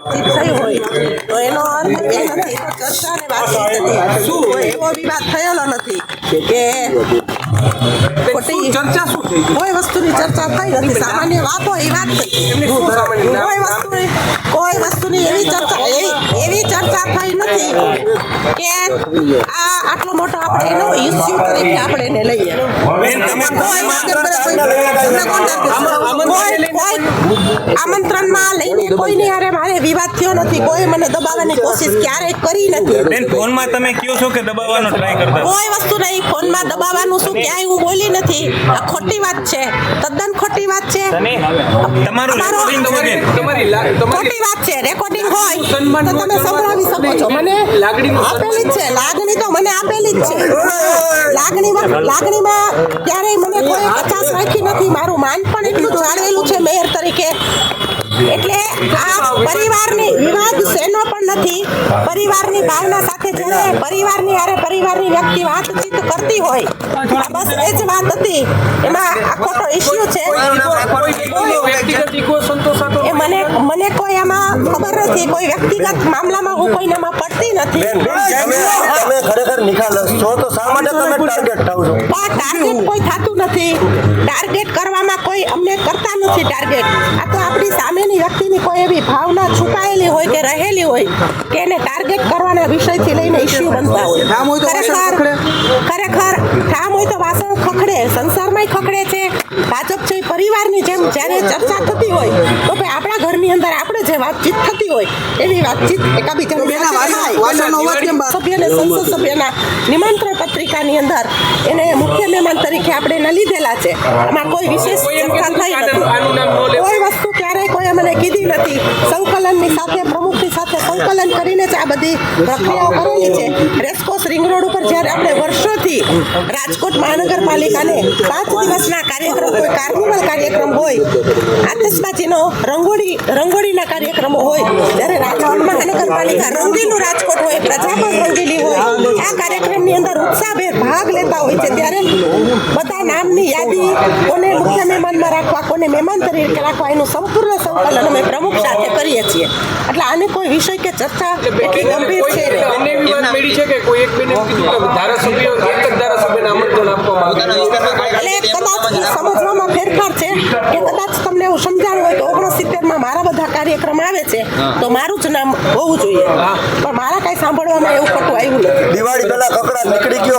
થઈ હોય. તો એનો અર્થ એ નથી તો ચર્ચા અને વાતચીત નથી કોઈ એવો વિવાદ થયેલો નથી કે ખોટી ચર્ચા શું થઈ કોઈ વસ્તુની ચર્ચા થઈ નથી. સામાન્ય વાત હોય એ વાત થઈ. કોઈ વસ્તુની કોઈ વસ્તુની એવી ચર્ચા એવી એવી ચર્ચા થઈ નથી કે આ આટલો મોટો આપણે એનો ઇસ્યુ તરીકે આપણે એને લઈએ. કોઈ કોઈ- આમંત્રણમાં લઈને કોઈની હારે મારે વિવાદ થયો નથી કોઈ મને દબાવવાની કોશિશ ક્યારેય કરી નથી. બેન ફોનમાં તમે કયો છો કે દબાવવાનો ટ્રાય કરતા? કોઈ વસ્તુ નહીં ફોનમાં દબાવવાનું શું ક્યાંય હું બોલી નથી. આ ખોટી વાત છે તદ્દન ખોટી વાત છે. તમારું રેકોર્ડિંગ તમારી ખોટી વાત છે રેકોર્ડિંગ હોય તો તમે સંભળાવી શકો છો. મને લાગણી આપેલી જ છે લાગણી તો મને આપેલી જ છે. લાગણીમાં લાગણીમાં ક્યારેય મને કોઈ રાખી નથી મારું માન પણ એટલું જાળવેલું છે મેયર તરીકે. એટલે આ પરિવારની વિવાદ શેનો પણ નથી. પરિવારની ભાવના સાથે જ્યારે પરિવારની હારે પરિવારની વ્યક્તિ વાતચીત કરતી હોય આ બસ એ જ વાત હતી. એમાં આ ખોટો ઇસ્યુ છે. કોઈ મને મને કોઈ આમાં ખબર નથી કોઈ વ્યક્તિગત મામલામાં હું કોઈનામાં પડતી નથી. તમે ખરેખર નિખાલસ છો તો શા માટે તમે ટાર્ગેટ થાવ છો? પણ ટાર્ગેટ કોઈ થતું નથી. ટાર્ગેટ કરવામાં કોઈ અમને કરતા નથી ટાર્ગેટ આ તો આપણી સામેની વ્યક્તિની કોઈ એવી ભાવના છુપાયેલી હોય કે રહેલી હોય કે એને ટાર્ગેટ કરવાના વિષયથી લઈને ઇશ્યુ બનતા હોય. ઠામ હોય તો ખરેખર ખરેખર ઠામ હોય તો વાસણ ખખડે સંસારમાંય ખખડે છે. ભાજપ છે પરિવારની જેમ જ્યારે ચર્ચા થતી હોય વાતચીત થતી હોય એવી વાતચીત એકાબીજાની થાય. સભ્યને સંસદ સભ્યના નિમંત્રણ પત્રિકાની અંદર એને મુખ્ય મહેમાન તરીકે આપણે એને લીધેલા છે. આમાં કોઈ વિશેષ થાય ચર્ચા થઈ ન નથી. કોઈ વસ્તુ ક્યારેય કોઈ અમને કીધી નથી. સંકલનની સાથે પ્રમુખની સાથે સંકલન કરીને જ આ બધી પ્રક્રિયાઓ કરેલી છે. રેસકોસ રિંગ રોડ ઉપર જ્યારે આપણે વર્ષોથી રાજકોટ મહાનગરપાલિકાને પાંચ દિવસના કાર્યક્રમ કોઈ કાર્નિવલ કાર્યક્રમ હોય, આતશબાજીનો રંગોળી, રંગોળીના કાર્યક્રમો હોય ત્યારે રાજકોટ મહાનગરપાલિકા રંગીલું રાજકોટ હોય પ્રજા પણ રંગીલી હોય આ કાર્યક્રમની અંદર ઉત્સાહભેર ભાગ લેતા હોય છે ત્યારે બધા નામની યાદી કોને મુખ્ય મહેમાનમાં રાખવા કોને મહેમાન તરીકે રાખવા એનું સંપૂર્ણ સંકલન અમે પ્રમુખ સાથે કરીએ છીએ. એટલે આને કોઈ વિષય કે ચર્ચા એટલી ગંભીર છે એટલે કદાચ સમજવામાં ફેરફાર છે કે કદાચ તમને એવું સમજાણું હોય કે ઓગણસિત્તેરમાં મારા બધા કાર્યક્રમ આવે છે તો મારું જ નામ હોવું જોઈએ. પણ મારા કાંઈ સાંભળવામાં એવું ખોટું આવ્યું નથી. દિવાળી પહેલા કકડાટ નીકળી ગયો.